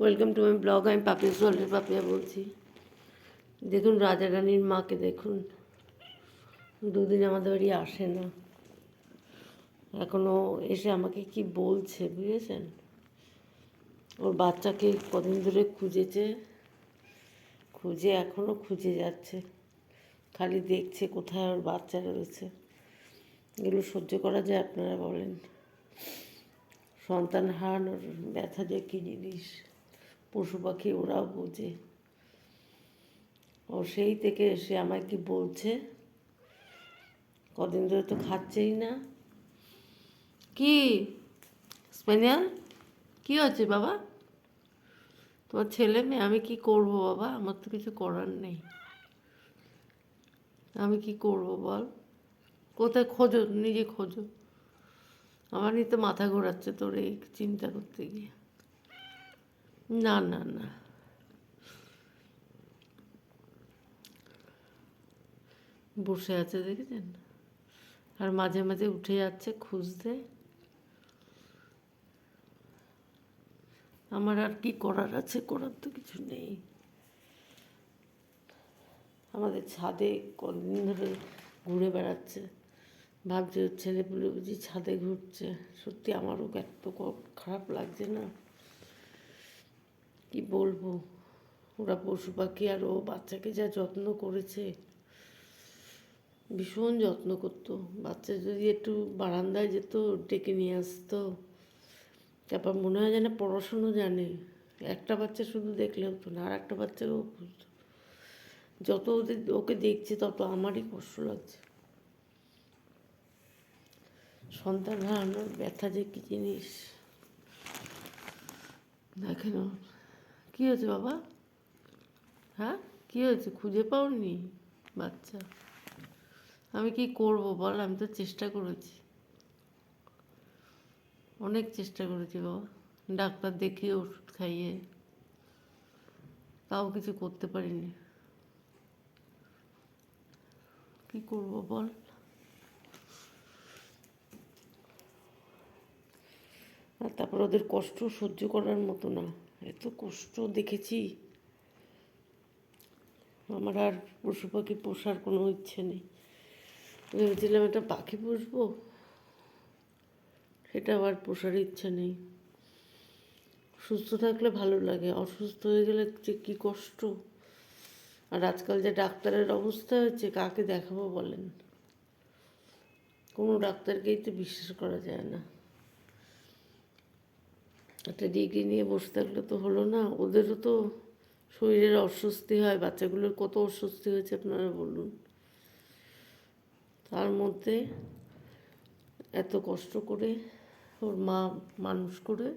Welcome to my blog, আমি পাপিয়া সোয়ালের পাপিয়া বলছি। দেখুন রাজা রানীর মাকে দেখুন। দুদিন আমাদের বাড়ি আসে না। এখনও এসে আমাকে কি বলছে, বুঝেছেন? ওর বাচ্চাকে কদিন ধরে খুঁজেছে, খুঁজে এখনও খুঁজে যাচ্ছে। খালি দেখছে কোথায় ওর বাচ্চা রয়েছে। এগুলো সহ্য করা যায় আপনারা বলেন। সন্তান হারানোর ব্যথা যে কী জিনিস। পশু পাখি ওরাও বোঝে। ও সেই থেকে এসে আমায় কি বলছে? কদিন ধরে তো খাচ্ছেই না। কি? স্পেনিয়াল কি হচ্ছে বাবা? তোমার ছেলে মেয়ে, আমি কি করব বাবা? আমার তো কিছু করার নেই। আমি কি করব বল? কোথায় খোঁজো? নিজে খোঁজো। আমারই তো মাথা ঘোরাচ্ছে তোর এই চিন্তা করতে গিয়ে। না না না। বসে আছে দেখেছেন? আর মাঝে মাঝে উঠে যাচ্ছে খুঁজতে। আমার আর কি করার আছে? করার তো কিছু নেই। আমাদের ছাদে কদিন ধরে ঘুরে বেড়াচ্ছে। ভাবছে ছেলেপুলে বুঝি ছাদে ঘুরছে। সত্যি আমারও এত খারাপ লাগছে না। কি বলব? ওরা পশু পাখি আর ও বাচ্চাকে যা যত্ন করেছে, ভীষণ যত্ন করতো। বাচ্চা যদি একটু বারান্দায় যেত, ডেকে নিয়ে আসতো। তারপর মনে হয় যেন পড়াশুনো জানে। একটা বাচ্চা শুধু দেখলে হতো না আর একটা বাচ্চাকেও বুঝতো যত ওদের, ওকে দেখছে, তত আমারই কষ্ট লাগছে। সন্তান হারানোর ব্যথা যে কী জিনিস। দেখেন। কী হয়েছে বাবা? হ্যাঁ? কী হয়েছে? খুঁজে পাওনি? বাচ্চা। আমি কি করব বল? আমি তো চেষ্টা করেছি। অনেক চেষ্টা করেছি বাবা। ডাক্তার দেখিয়ে ওষুধ খাইয়ে। তাও কিছু করতে পারিনি। কি করব বল? আর তারপর ওদের কষ্ট সহ্য করার মতো না। এত কষ্ট দেখেছি। আমার আর পশু পাখি পোষার কোনো ইচ্ছে নেই। ভেবেছিলাম একটা পাখি পুষবো। সেটা আবার পোষার ইচ্ছে নেই। সুস্থ থাকলে ভালো লাগে, অসুস্থ হয়ে গেলে যে কী কষ্ট। আর আজকাল যে ডাক্তারের অবস্থা হয়েছে, কাকে দেখাবো বলেন? কোনো ডাক্তারকেই তো বিশ্বাস করা যায় না। একটা ডিগ্রি নিয়ে বসে থাকলে তো হলো না। ওদেরও তো শরীরের অস্বস্তি হয়, বাচ্চাগুলোর কত অস্বস্তি হয়েছে আপনারা বলুন। তার মধ্যে এত কষ্ট করে ওর মা মানুষ করে,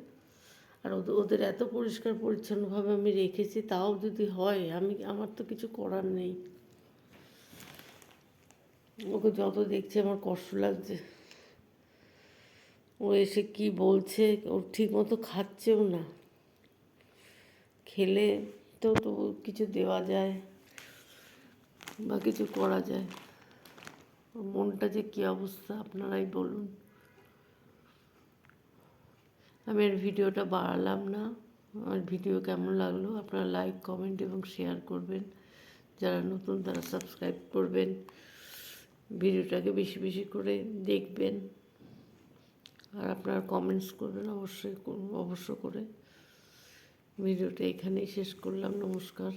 আর ওদের এত পরিষ্কার পরিচ্ছন্নভাবে আমি রেখেছি, তাও যদি হয়, আমি, আমার তো কিছু করার নেই। ওকে যত দেখছি আমার কষ্ট লাগছে। ও এসে কি বলছে? ও ঠিক মতো খাচ্ছেও না। খেলে তো তবু কিছু দেওয়া যায় বা কিছু করা যায়। মনটা যে কী অবস্থা, আপনারাই বলুন। আমি এর ভিডিওটা বাড়ালাম না। আমার ভিডিও কেমন লাগল আপনারা লাইক, কমেন্ট এবং শেয়ার করবেন। যারা নতুন তারা সাবস্ক্রাইব করবেন। ভিডিওটাকে বেশি বেশি করে দেখবেন। আর আপনারা কমেন্টস করবেন অবশ্যই অবশ্য করে। ভিডিওটা এখানেই শেষ করলাম নমস্কার।